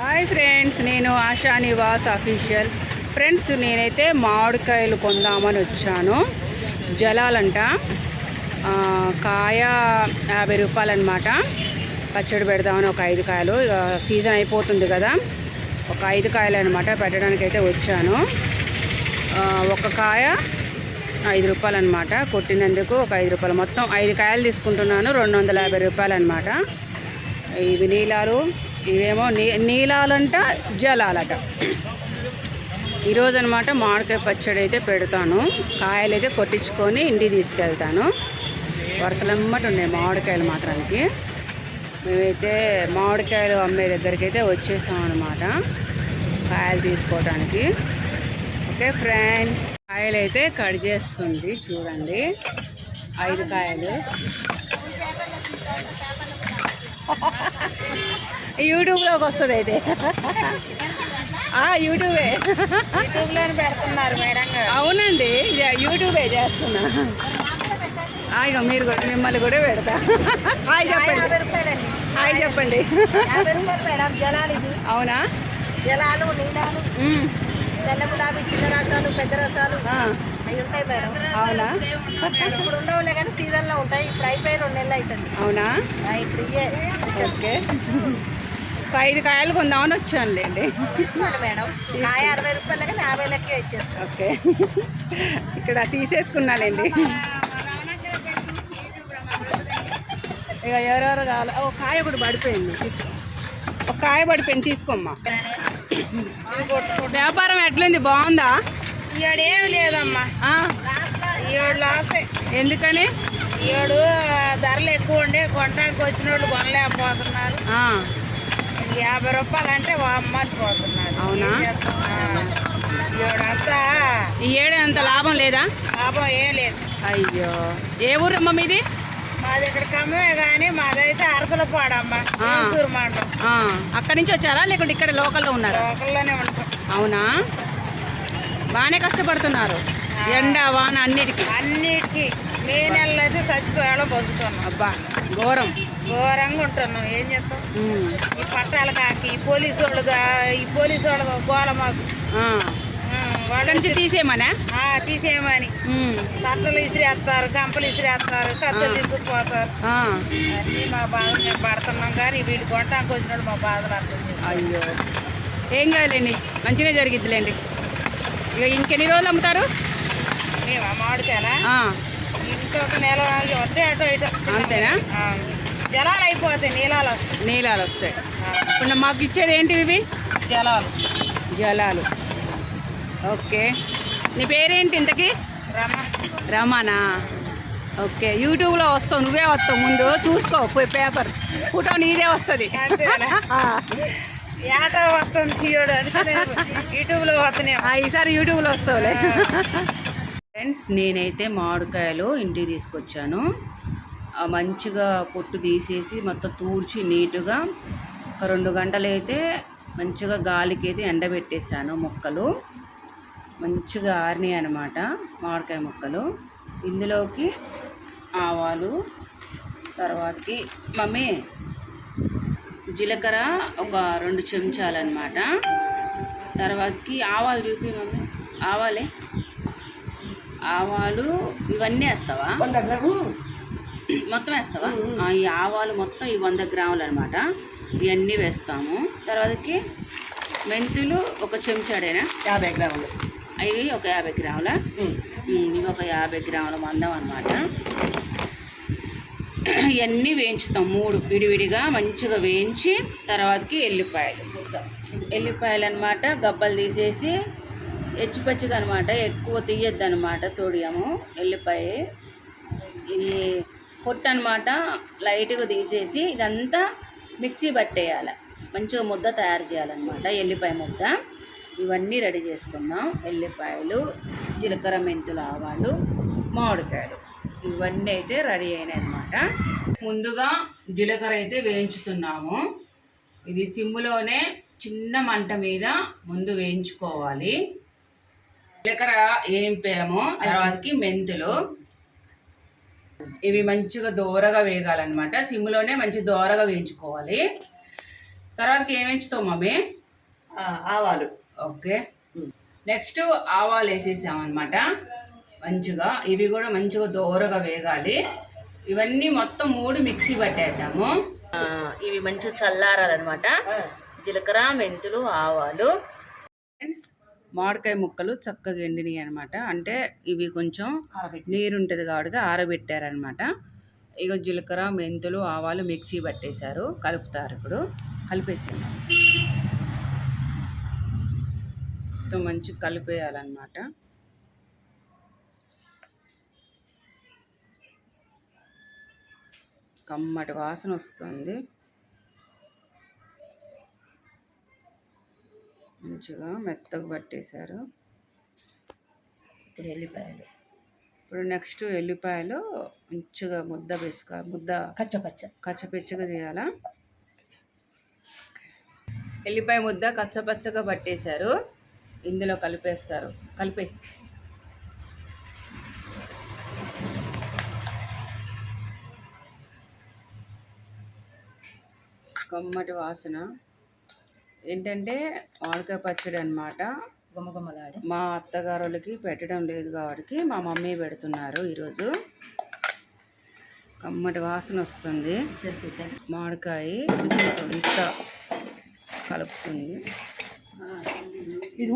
Hi friends నేను ASHA Nivas official. Friends నేనైతే మామిడికాయలు కొందామని వచ్చాను. జలాలంట. కాయ యాభై రూపాయలు అనమాట పచ్చడి పెడదామని ఒక ఐదు కాయలు. ఇక సీజన్ అయిపోతుంది కదా. ఒక ఐదు కాయలు అనమాట పెట్టడానికి అయితే వచ్చాను ఒక కాయ ఐదు రూపాయలు అనమాట కొట్టినందుకు ఒక ఐదు రూపాయలు. మొత్తం ఐదు కాయలు తీసుకుంటున్నాను. రెండు వందల యాభై రూపాయలు అనమాట ఇవి నీలాలు ఇవేమో నీ నీలాలంట జలాలట. ఈరోజు అనమాట మామిడికాయ పచ్చడి అయితే పెడతాను. కాయలు అయితే కొట్టించుకొని ఇంటికి తీసుకెళ్తాను. వరుసలమ్మటి ఉన్నాయి మామిడికాయలు మాత్రానికి. మేమైతే మామిడికాయలు అమ్మే దగ్గరికి అయితే వచ్చేసాం అనమాట కాయలు తీసుకోవడానికి ఓకే ఫ్రెండ్స్ కాయలు అయితే కట్ చేస్తుంది చూడండి. ఐదు కాయలు. యూట్యూబ్లోకి వస్తుంది అయితే యూట్యూబే. యూట్యూబ్లోనే పెడుతున్నారు మేడం. అవునండి యూట్యూబే చేస్తున్నా. ఇక మీరు కూడా మిమ్మల్ని కూడా పెడతా. హాయ్ చెప్పండి. హాయ్ చెప్పండి. అవునా? జలాలు నీలాలు. తెల్ల గులాబీ చిన్న రసాలు పెద్ద రసాలు. అవి ఉంటాయి మేడం. అవునా? ఇప్పుడు ఉండవులే కానీ సీజన్లో ఉంటాయి. ఇప్పుడు అయిపోయి రెండు నెలలు అవుతుంది అవునా? ఇప్పుడు ఓకే. ఒక ఐదు కాయలు కొందామని వచ్చానులేండి తీసుకోండి మేడం. కాయ అరవై రూపాయలు కానీ యాభై లెక్కే ఓకే. ఇక్కడ తీసేసుకున్నానండి. ఇక ఎవరెవరు కావాలి ఓ కాయ ఒకటి పడిపోయింది. ఒక కాయ పడిపోయింది తీసుకోమ్మా. వ్యాపారం ఎట్లుంది బాగుందా? ఏమి లేదమ్మా. ఈడు లాసే. ఎందుకని? ఈడు ధరలు ఎక్కువ ఉండే కొనడానికి వచ్చిన వాళ్ళు కొనలేకపోతున్నారు యాభై రూపాయలు అంటే అమ్మని పోతున్నారు. అవునా? ఈ ఏడు అంత లాభం లేదా? లాభం ఏం లేదు. అయ్యో. ఏ ఊరమ్మా మీది? మాది ఇక్కడ కమ్మమే కానీ మాదైతే అరసల పాడమ్మా ఆ. మైసూరు మండలం. అక్కడి నుంచి వచ్చారా? లేకుంటే ఇక్కడ లోకల్లో ఉన్నారా? లోకల్లోనే ఉంటాం. అవునా? బాగానే కష్టపడుతున్నారు. ఎండ వాన అన్నిటికీ. అన్నిటికీ. మే నెలలో అయితే చచ్చిపోయాలో బతుకుతున్నాం. అబ్బా ఘోరం. ఘోరంగా ఉంటున్నాం. ఏం చేస్తాం? ఉమ్, ఈ పట్టాలు కాకి ఈ పోలీసు వాళ్ళుగా ఈ పోలీసు వాళ్ళ గోల మాకు. వాళ్ళు నుంచి తీసేయమనా? తీసేయమని. ఉమ్, కట్టలు ఇసిరేస్తారు గంపలు ఇసిరేస్తారు కట్టలు తీసుకుపోతారు. అన్నీ మా బాధలు మేము పడుతున్నాం కానీ వీటి కొట్టడానికి వచ్చినప్పుడు మా బాధలు అర్థం. అయ్యో. ఏం కాదులేండి మంచిగా జరిగిద్దిలేండి. ఇక ఇంకెన్ని రోజులు అమ్ముతారు? అంతేనా? జలాలు అయిపోతాయి వస్తాయి. నీళ్ళాలు వస్తాయి. ఇప్పుడు మాకు ఇచ్చేది ఏంటివి ఇవి? జలాలు. జలాలు. ఓకే. నీ పేరేంటి ఇంతకీ? రమ. రమానా? ఓకే. యూట్యూబ్లో వస్తావు నువ్వే వస్తావు ముందు. చూసుకో పేపర్. ఫోటో నీదే వస్తుంది. యూట్యూబ్లో వస్తున్నాయి ఈసారి యూట్యూబ్లో వస్తావులే. ఫ్రెండ్స్ నేనైతే మామిడికాయలు ఇంటికి తీసుకొచ్చాను. ఆ మంచిగా పొట్టు తీసేసి మొత్తం తూడ్చి నీటుగా ఒక రెండు గంటలైతే మంచిగా గాలికి అయితే ఎండబెట్టేశాను మొక్కలు. మంచిగా ఆరినాయి అనమాట మామిడికాయ ముక్కలు. ఇందులోకి ఆవాలు తర్వాతకి మమ్మీ జీలకర్ర ఒక రెండు చెంచాలన్నమాట. తర్వాతకి ఆవాలు చూపి మమ్మీ. ఆవాలే? ఆవాలు ఇవన్నీ వేస్తావా? మొత్తం వేస్తావా? ఈ ఆవాలు మొత్తం ఈ వంద గ్రాములు అనమాట ఇవన్నీ వేస్తాము. తర్వాతకి మెంతులు ఒక చెంచాడేనా? యాభై గ్రాములు. ఇవి ఒక యాభై గ్రాముల? ఇవి ఒక యాభై గ్రాముల మందం అనమాట ఇవన్నీ వేయించుతాం మూడు విడివిడిగా మంచిగా వేయించి తర్వాతకి ఎల్లిపాయలు. ఎల్లిపాయలు అనమాట గబ్బలు తీసేసి హెచ్చుపచ్చిగా అనమాట ఎక్కువ తీయద్దు అనమాట తొడియము ఎల్లిపాయ. ఇది పొట్టు అనమాట లైట్గా తీసేసి ఇదంతా మిక్సీ పట్టేయాలి. మంచిగా ముద్ద తయారు చేయాలన్నమాట ఎల్లిపాయ ముద్ద. ఇవన్నీ రెడీ చేసుకుందాం. ఎల్లిపాయలు జీలకర్ర మెంతులు ఆవాలు మామిడికాయలు. ఇవన్నీ అయితే రెడీ అయినాయి అనమాట ముందుగా జీలకర్ర అయితే వేయించుతున్నాము. ఇది సిమ్ములోనే చిన్న మంట మీద ముందు వేయించుకోవాలి. జీలకర్ర వేయింపాము తర్వాతకి మెంతులు. ఇవి మంచిగా దోరగా వేగాలన్నమాట. సిమ్లోనే మంచి దోరగా వేయించుకోవాలి. తర్వాత ఏం వేయించుతావు మమ్మీ? ఆవాలు. ఓకే. నెక్స్ట్ ఆవాలు వేసేసామన్నమాట. మంచిగా. ఇవి కూడా మంచిగా దోరగా వేగాలి. ఇవన్నీ మొత్తం మూడు మిక్సీ పట్టేద్దాము. ఇవి మంచిగా చల్లారాలన్నమాట. జీలకర్ర మెంతులు ఆవాలు. ఫ్రెండ్స్ మామిడికాయ ముక్కలు చక్కగా ఎండినాయి అనమాట అంటే ఇవి కొంచెం నీరు ఉంటుంది కాబట్టి ఆరబెట్టారనమాట ఇక జీలకర్ర మెంతులు ఆవాలు మిక్సీ పట్టేశారు. కలుపుతారు ఇప్పుడు. కలిపేసాను మొత్తం మంచి కలిపేయాలన్నమాట. కమ్మటి వాసన వస్తుంది. మంచిగా మెత్తగా పట్టేశారు. ఇప్పుడు ఎల్లిపాయలు. ఇప్పుడు నెక్స్ట్ ఎల్లిపాయలు మంచిగా ముద్ద వేసుకో ముద్ద కచ్చ పచ్చ. కచ్చపిచ్చగా చేయాలా ఎల్లిపాయ ముద్ద కచ్చపచ్చగా పట్టేశారు. ఇందులో కలిపేస్తారు. కలిపే. కమ్మటి వాసన. ఏంటంటే మామిడికాయ పచ్చడి గుమ్మగుమ్మలాడి మా అత్తగారులకి పెట్టడం లేదు కాబట్టి మా మమ్మీ పెడుతున్నారు ఈరోజు. కమ్మటి వాసన వస్తుంది. మామిడికాయ ఇంత కలుపుతుంది. ఇది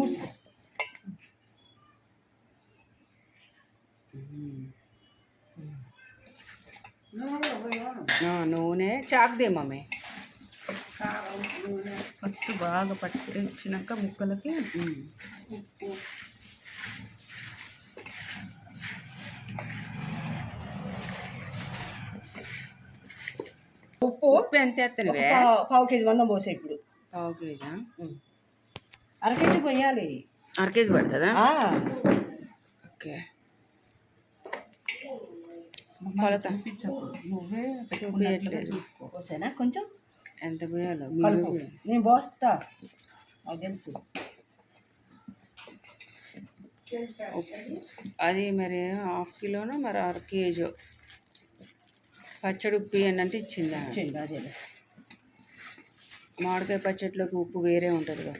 నూనె చాకుదే మమ్మీ. ఫస్ట్ బాగా పట్టించినాక ముక్కలకి. ఉప్పు. ఉప్పు ఎంత పావు- కేజీ మందం పోసే ఇప్పుడు. పావు కేజీ అర కేజీ పోయాలి. అర కేజీ పడుతుందా? ఓకే. కొలత చూపించట్లేదు చూసుకో. కొంచెం? ఎంత పోయాలో? నేను పోస్తా. నాకు తెలుసు. అది మరి హాఫ్ కిలోనో మరి అర కేజీ? పచ్చడి ఉప్పు ఇవన్నీ అంటే ఇచ్చిందా? అదే. మామిడికాయ పచ్చడిలోకి ఉప్పు వేరే ఉంటుంది కదా.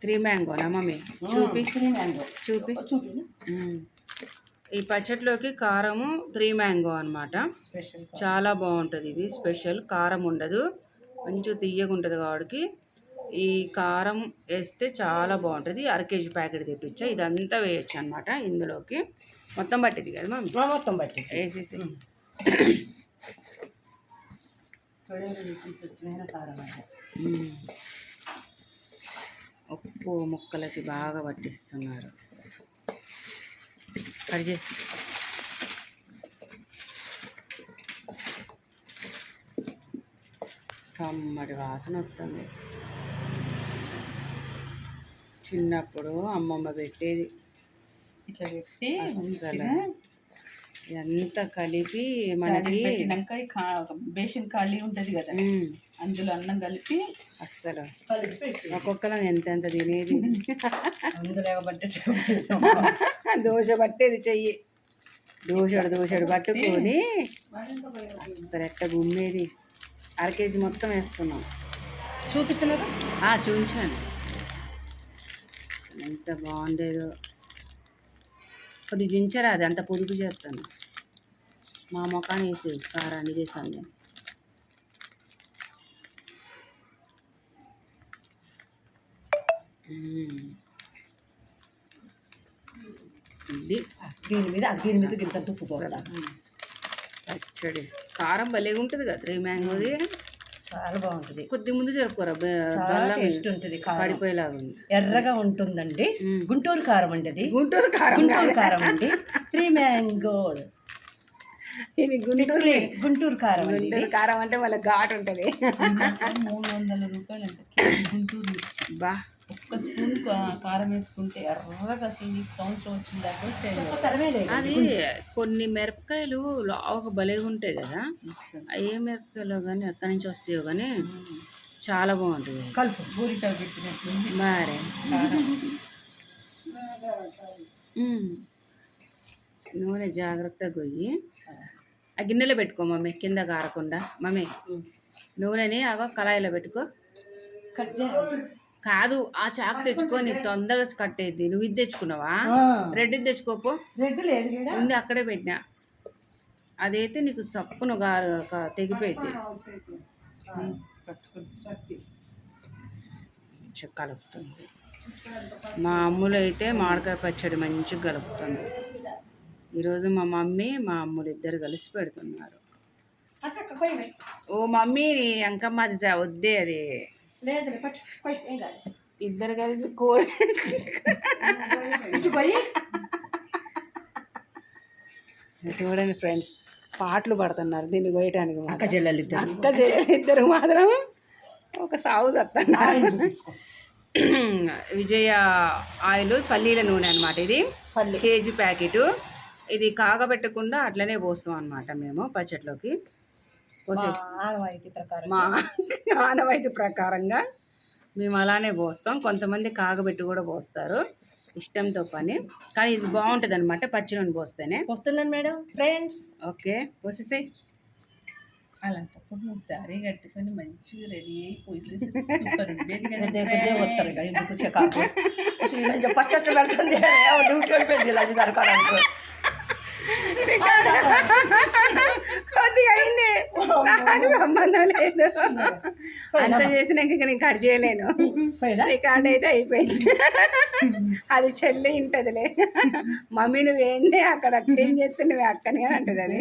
త్రీ మ్యాంగోనా మమ్మీ? చూపి. Three mango. చూపి. చూపి. ఈ పచ్చడిలోకి కారము త్రీ మ్యాంగో అన్నమాట. స్పెషల్ చాలా బాగుంటుంది ఇది స్పెషల్. కారం ఉండదు మంచిగా తీయగా ఉంటుంది కాబట్టి ఈ కారం వేస్తే చాలా బాగుంటుంది. అర కేజీ ప్యాకెట్ తెప్పించా. ఇదంతా వేయచ్చు అనమాట ఇందులోకి. మొత్తం పట్టింది కదా మమ్మీ మొత్తం బట్టి వేసేసి. ఉప్పు ముక్కలకి బాగా పట్టిస్తున్నారు. కట్ చేసి కమ్మటి వాసన వస్తుంది. చిన్నప్పుడు అమ్మమ్మ పెట్టేది. ఇట్లా పెట్టి ఎంత కలిపి మనకి బేసిన్ ఖాళీ ఉంటది కదా. అందులో అన్నం కలిపి అస్సలు. ఒక్కొక్కరం ఎంత ఎంత తినేది. దోశ పట్టేది చెయ్యి. దోశడు దోశడు పట్టుకొని అస్సలు ఎట్ట గుమ్మేది. అర కేజీ మొత్తం వేస్తున్నాం. చూపించినారా ఆ, చూపించాను. ఎంత బాగుండేదో. కొద్ది జించరా అది అంత పొదుపు చేస్తాను. మా మొఖాన్ని వేసేది కారాన్ని చేసాను నేను ఇది దీని మీద దీని మీద ఇంత తుప్పు పచ్చడి. కారం భలేగా ఉంటుంది కదా త్రీ మ్యాంగోది? చాలా బాగుంటుంది. కొద్ది ముందు జరుపుకోరా బెల్లం టేస్ట్ ఉంటుంది పడిపోయేలాగా ఉంది. ఎర్రగా ఉంటుందండి. గుంటూరు కారం అండి అది. గుంటూరు కారం గుంటూరు కారం అండి. Three mango. ఇది గుంటూరు గుంటూరు కారం గుంటూరు కారం అంటే వాళ్ళ ఘాటు ఉంటుంది. మూడు వందల రూపాయలు అంట గుంటూరు బా. ఒక్క స్పూన్ కారం వేసుకుంటే ఎర్రగా అసలు సంవత్సరం వచ్చిందాక అది కొన్ని మిరపకాయలు లావుగా భలేగా ఉంటాయి కదా. ఏ మిరపకాయలు కానీ ఎక్కడి నుంచి వస్తాయో కానీ చాలా బాగుంటుంది కలుపు బూరిటా పెట్టినట్టు మరి. నూనె జాగ్రత్తగా గొయ్యి ఆ గిన్నెలో పెట్టుకో మమ్మీ కింద కారకుండా మమ్మీ నూనెని అగో కళాయిలో పెట్టుకో. కట్ చేయాలి. కాదు ఆ చాకు తెచ్చుకొని తొందరగా కట్టేది. నువ్వు ఇది తెచ్చుకున్నావా? రెడ్ తెచ్చుకోపో. రెడ్ లేదు ఉంది అక్కడే పెట్టినా. అదైతే నీకు సప్పును తెగిపోయింది కలుపుతుంది మా అమ్ములు అయితే. మామిడికాయ పచ్చడి మంచిగా కలుపుతుంది. ఈరోజు మా మమ్మీ మా అమ్ములు ఇద్దరు కలిసి పెడుతున్నారు. ఓ మమ్మీ నీ అంకమ్మ అది వద్దే అది. లేదు పట్టు కొయ్యి ఏం కాదు. ఇద్దరు కలిసి కోడి పోయి. చూడండి ఫ్రెండ్స్ పాటలు పడుతున్నారు దీన్ని కోయటానికి. అక్క చెల్లెలు ఇద్దరు. అక్క చెల్లెలు ఇద్దరు మాత్రం ఒక సాగు చెప్తున్నారు విజయ ఆయిల్ పల్లీల నూనె అనమాట ఇది. పల్లి. KG packet. ఇది కాగబెట్టకుండా అట్లనే పోస్తాం అనమాట మేము పచ్చట్లోకి. ఆనవాయితీ ప్రకారం మా ఆనవాయితీ ప్రకారంగా మేము అలానే పోస్తాం. కొంతమంది కాగబెట్టి కూడా పోస్తారు. ఇష్టంతో పని. కానీ ఇది బాగుంటుంది అనమాట పచ్చి నూనె పోస్తేనే. వస్తున్నాను మేడం. ఫ్రెండ్స్. ఓకే పోసేసే అలాంటప్పుడు నువ్వు శారీ కట్టుకొని మంచిగా రెడీ అయి పోసేసి సూపర్ ఉండేది కదా కొద్దిగా అయింది నాకు సంబంధం లేదు. అంత చేసినాక ఇంక నేను కట్ చేయలేను. రికార్డ్ అయితే అయిపోయింది. అది చెల్లి ఇంటదిలే. మమ్మీ నువ్వేంది అక్కడ అట్టేం చేస్తే నువ్వు అక్కని అని అంటది అది.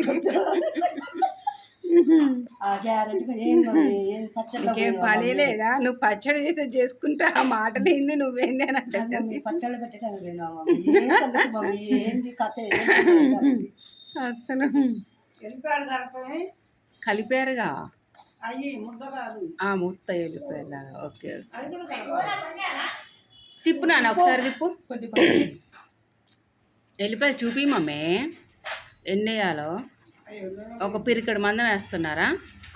ఇంకేం పని లేదా? నువ్వు పచ్చడి చేసి చేసుకుంటా ఆ మాటలు ఏంది నువ్వేంది అని? అసలు కలిపారుగా? ఆ ముత్త వెళ్ళిపోయేలా ఓకే ఓకే. తిప్పు నాన్న ఒకసారి తిప్పు. వెళ్ళిపోయి చూపి మమ్మీ. ఎన్ని వేయాలో? ఒక పిరికడు మందం వేస్తున్నారా?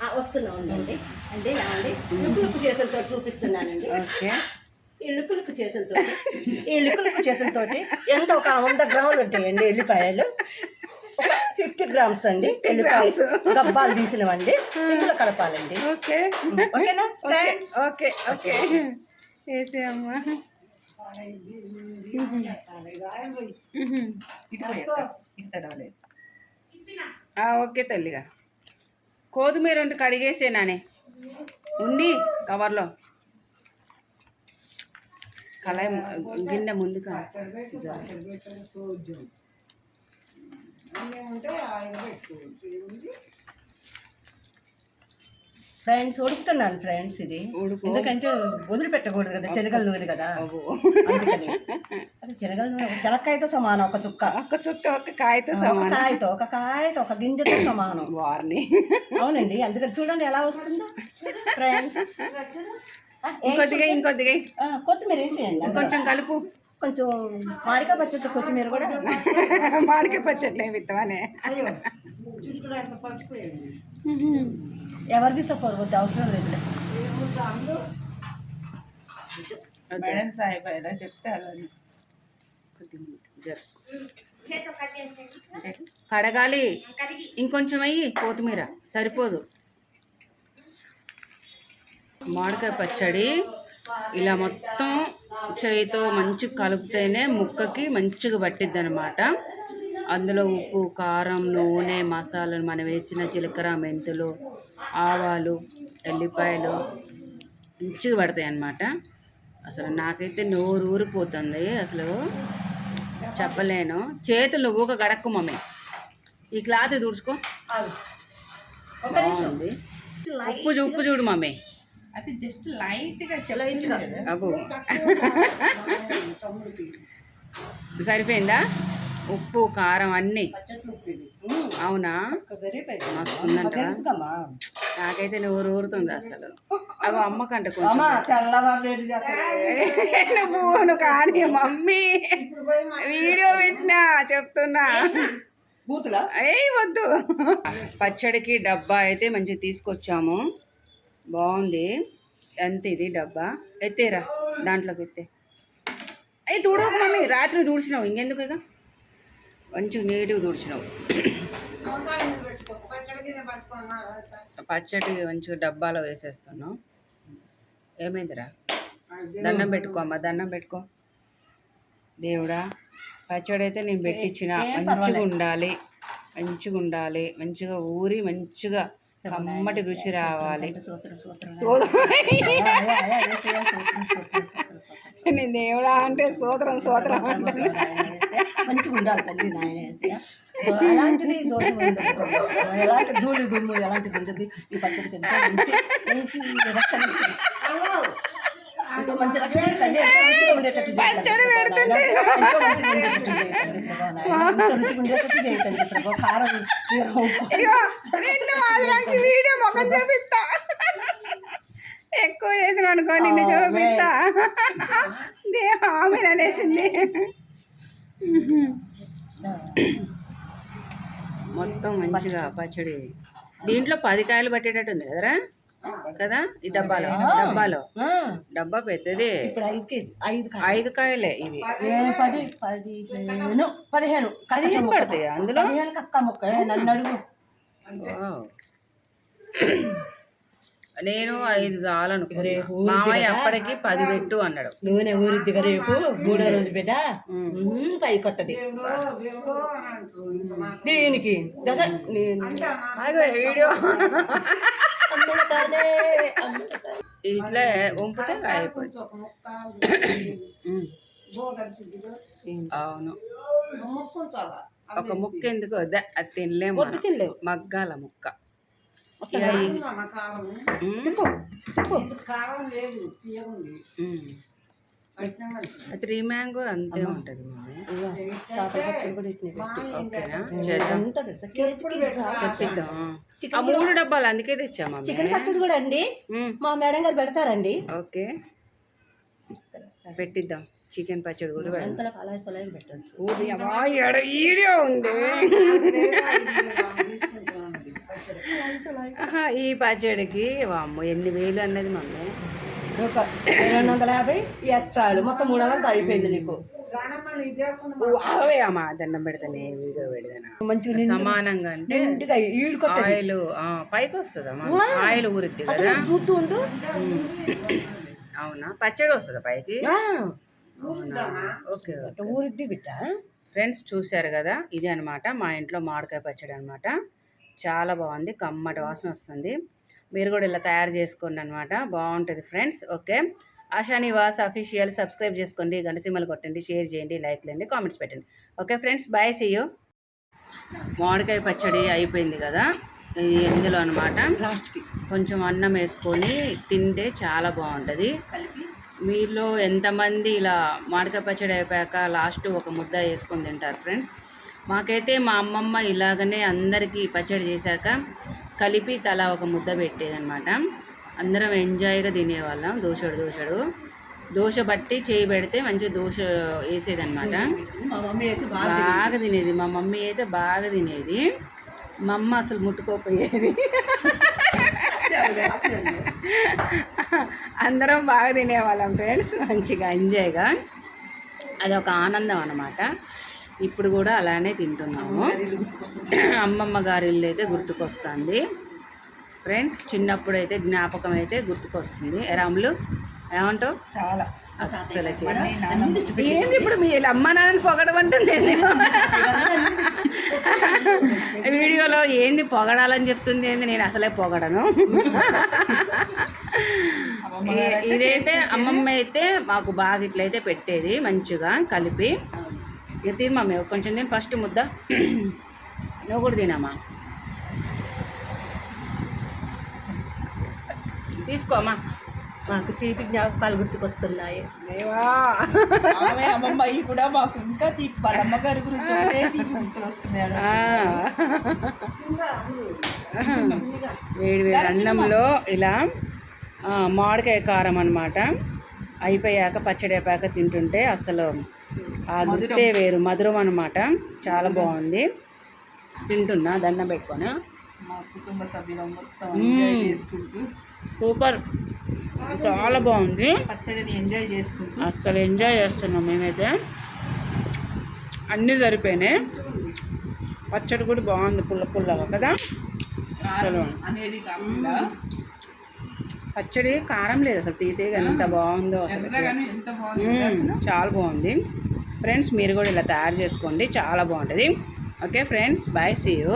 ఆ, వస్తున్నా ఉండండి. అంటే ఏమండి లుక్కులుక్కు చేతులతో చూపిస్తున్నానండి. ఓకే. ఈ చేతులతో ఈ లుక్కులుక్కు చేతులతో ఎంత ఒక వంద గ్రాములు ఉంటాయండి ఎల్లిపాయలు? ఫిఫ్టీ గ్రామ్స్ అండి ఎల్లిపాయలు. డబ్బాలు తీసినవండి. ఇందులో కలపాలండి. ఓకే. ఓకేనా ఓకే. ఓకే. వేసేయమ్మా. ఓకే తల్లిగా. కొత్తిమీర ఉంటే కడిగేసేనానే ఉంది కవర్లో. కళాయి గిన్నె ముందు ఫ్రెండ్స్ ఉడుకుతున్నాను ఫ్రెండ్స్ ఇది. ఎందుకంటే వదిలిపెట్టకూడదు కదా శనగల నూనె కదా. శనగల నూనె ఒక చెనక్కాయతో సమానం ఒక చుక్క. ఒక్క చుక్క ఒక్క కాయతో ఒక సమానం. కాయతో ఒక కాయతో ఒక గింజతో సమానం. వారిని. అవునండి అందుకని చూడండి ఎలా వస్తుందో. ఫ్రెండ్స్. ఇంకొద్దిగా ఇంకొద్దిగా. కొత్తిమీర వేసేయండి. కొంచెం కలుపు. కొంచెం మామిడికాయ పచ్చడి కొత్తిమీర కూడా. మామిడికాయ పచ్చట్లే విత్తమనే ఎవరిది సపోర్ వద్దు అవసరం లేదు మేడం సాహెబ్ ఎలా చెప్తే అలానే. కడగాలి. ఇంకొంచెం అయ్యి కొత్తిమీర. సరిపోదు. మామిడికాయ పచ్చడి ఇలా మొత్తం చేయితో మంచిగా కలుపుతేనే ముక్కకి మంచిగా పట్టిద్ది అనమాట అందులో ఉప్పు కారం నూనె మసాలాలు మనం వేసిన జీలకర్ర మెంతులు ఆవాలు ఎల్లిపాయలు మంచిగా పడతాయి అన్నమాట. అసలు నాకైతే నోరు ఊరిపోతుంది. అసలు చెప్పలేను. చేతులు ఊక గడక్కు మమ్మీ. ఈ క్లాత్ తుడుచుకో బాగుంది. ఉప్పు చూ- ఉప్పు చూడు మమ్మీ. అది జస్ట్ లైట్గా చెప్తుంది కదా. అబ్బో. సరిపోయిందా? ఉప్పు కారం అన్నీ. అవునా? మస్తు ఉందంట తెలుసుదమ్మా. నాకైతే నోరు ఊరుతుంది అసలు. అవి అమ్మకంట కొంచెం అమ్మా తెల్లవారు చేస్తారు నువ్వు నువ్వు కానీ మమ్మీ వీడియో పెట్టినా చెప్తున్నా. బూతులా? ఏయ్ వద్దు. పచ్చడికి డబ్బా అయితే మంచిగా తీసుకొచ్చాము. బాగుంది. ఎంత ఇది డబ్బా? ఎత్తేరా దాంట్లోకి ఎత్తే. అయ్యి తుడవకు మమ్మీ రాత్రి తుడిచినావు. ఇంకెందుకు ఇక? మంచిగా నీట్గా తుడిచినావు. పచ్చడి మంచిగా డబ్బాలో వేసేస్తున్నాం ఏమైందిరా దండం పెట్టుకో అమ్మ దండం పెట్టుకో దేవుడా పచ్చడి అయితే నేను పెట్టించిన మంచిగా ఉండాలి మంచిగా ఉండాలి మంచిగా ఊరి మంచిగా కమ్మటి రుచి రావాలి సూత్రం సూత్రం సూత్రం, సూత్రం, సూత్రం, సూత్రం. నేను దేవుడా అంటే సోదరం సోదరం అంటే మంచిగా ఉండాలి తల్లి నాయన. ఎలాంటిది దోషం ఉండదు. ఎలాంటి ధూళి దుమ్ము ఎలాంటిది ఉండదు ఈ పద్ధతికి ఎంతో మంచి మంచి రక్షణ ఇచ్చింది. ఎంతో మంచి రక్షణ ఇచ్చింది తల్లి ఎంతో మంచిగా ఉండేటట్టు చేయి తల్లి ప్రభు నాయన. ఎంతో మంచిగా ఉండేటట్టు చేయి తల్లి ప్రభు నాయన. ఎంతో రుచిగా ఉండేటట్టు చేయి తల్లి ప్రభు కారం తీరం ఉప్పు. వీడియో మొఖం చూపిస్తా ఎక్కువ చేసిన అనుకో నిన్ను చూపిస్తా ఆమె అనేసింది మొత్తం మంచిగా పచ్చడి. దీంట్లో పది కాయలు పట్టేటట్టు ఉంది కదరా? కదా? ఈ డబ్బాలో? డబ్బాలో? డబ్బా పెద్దది. ఐదు కాయలు. ఇవి. పది పదిహేను పదిహేను. పదిహేను పడతాయి అందులో? పదిహేను కక్క ముక్క. నన్ను అడుగు. నేను ఐదు చాలనుకో రేపు మామయ్య అప్పటికి పది పెట్టు అన్నాడు. నూనె ఊరిద్దిగా రేపు? మూడో రోజు బిడ్డ పై కొత్తది దీనికి దశ వీడియో. ఇట్లా వంపితే. అవును. ఒక ముక్క ఎందుకు వద్దా? అది తినలేము తినలేవు. మగ్గాల ముక్క. త్రీ మ్యాంగో అంతే ఉంటుంది ఆ మూడు డబ్బాలు అందుకే తెచ్చా మమ్మీ చికెన్ పచ్చడి కూడా అండి మా మేడం గారు పెడతారండి ఓకే పెట్టిద్దాం చికెన్ పచ్చడి కూడా పెట్టచ్చు వీడియో ఉంది ఈ పచ్చడికి వామ్మో ఎన్ని వేలు అన్నది మమ్మీ. ఒక రెండు వందల యాభై ఎచ్చాలు. మొత్తం మూడు వందలు అయిపోయింది నీకు. అమ్మా దండం పెడతానే వీడియో పెడతానా? మంచిగా సమానంగా అంటే ఆయిల్ పైకి వస్తుందమ్మా ఆయిల్ ఊరిద్ది కదా. చూస్తూ ఉండు. అవునా? పచ్చడి వస్తుందా పైకి? ఓకే ఊరిద్ది బిడ్డ. ఫ్రెండ్స్ చూశారు కదా ఇది అన్నమాట మా ఇంట్లో మామిడికాయ పచ్చడి అనమాట చాలా బాగుంది. కమ్మటి వాసన వస్తుంది. మీరు కూడా ఇలా తయారు చేసుకోండి అనమాట బాగుంటుంది friends. Okay. Asha Nivas official subscribe చేసుకోండి. గంట సిమ్మలు కొట్టండి. షేర్ చేయండి. లైక్ చేయండి కామెంట్స్ పెట్టండి. Okay friends. Bye. See you. మామిడికాయ పచ్చడి అయిపోయింది కదా. ఇది ఇందులో అనమాట లాస్ట్కి కొంచెం అన్నం వేసుకొని తింటే చాలా బాగుంటుంది. మీలో ఎంతమంది ఇలా మామిడికాయ పచ్చడి అయిపోయాక లాస్ట్ ఒక ముద్ద వేసుకొని తింటారు ఫ్రెండ్స్? మాకైతే మా అమ్మమ్మ ఇలాగనే అందరికీ పచ్చడి చేశాక కలిపి తల ఒక ముద్ద పెట్టేదన్నమాట. అందరం ఎంజాయ్గా తినేవాళ్ళం దోశడు దోశడు దోశ బట్టి చేయి పెడితే మంచిగా దోశ అయితే బాగా తినేది. మా మమ్మీ అయితే బాగా తినేది. మా అమ్మ అసలు ముట్టుకోపోయేది అందరం బాగా తినేవాళ్ళం ఫ్రెండ్స్ మంచిగా ఎంజాయ్గా. అదొక ఆనందం అన్నమాట. ఇప్పుడు కూడా అలానే తింటున్నాము. అమ్మమ్మ గారి ఇల్లు అయితే గుర్తుకొస్తుంది. ఫ్రెండ్స్ చిన్నప్పుడు అయితే జ్ఞాపకం అయితే గుర్తుకొస్తుంది రాములు ఏమంటావు? చాలా. అస్సలకి ఏంది ఇప్పుడు మీ అమ్మ నాన్నని పొగడమంటుంది ఏంది? వీడియోలో ఏంది పొగడాలని చెప్తుంది ఏంది? నేను అసలే పొగడను. ఇదైతే అమ్మమ్మ అయితే మాకు బాగా ఇట్లయితే పెట్టేది మంచిగా కలిపి. ఇక తిని మమ్మీ కొంచెం నేను ఫస్ట్ ముద్ద. నువ్వు కూడా తినమ్మా. తీసుకోమ్మా. మాకు తీపి జ్ఞాపకాలు గుర్తుకొస్తున్నాయి. ఆమె అమ్మమ్మ కూడా మాకు ఇంకా తీపి. వాళ్ళ అమ్మగారి గురించి ఒకటే తీపి గుర్తులు వస్తున్నాడు ఆ. వేడి వేడి అన్నంలో ఇలా మామిడికాయ కారం అనమాట అయిపోయాక పచ్చడి అయిపోయాక తింటుంటే అసలు ఆ గుర్తే వేరు మధురం అనమాట చాలా బాగుంది. తింటున్నా దండం పెట్టుకొని. మా కుటుంబ సభ్యులు మొత్తం మ్మ్. ఎంజాయ్ చేసుకుంటూ. సూపర్. చాలా బాగుంది. పచ్చడిని ఎంజాయ్ చేసుకుంటూ. అసలు ఎంజాయ్ చేస్తున్నాం మేమైతే. అన్నీ సరిపోయినాయి. పచ్చడి కూడా బాగుంది పుల్ల పుల్లగా కదా? అనేది కాకుండా పచ్చడి కారం లేదు అసలు. అసలు. ఎర్రగానే ఎంత బాగుంది. అసలు చాలా బాగుంది. ఫ్రెండ్స్ మీరు కూడా ఇలా తయారు చేసుకోండి. చాలా బాగుంటుంది. Okay friends bye see you.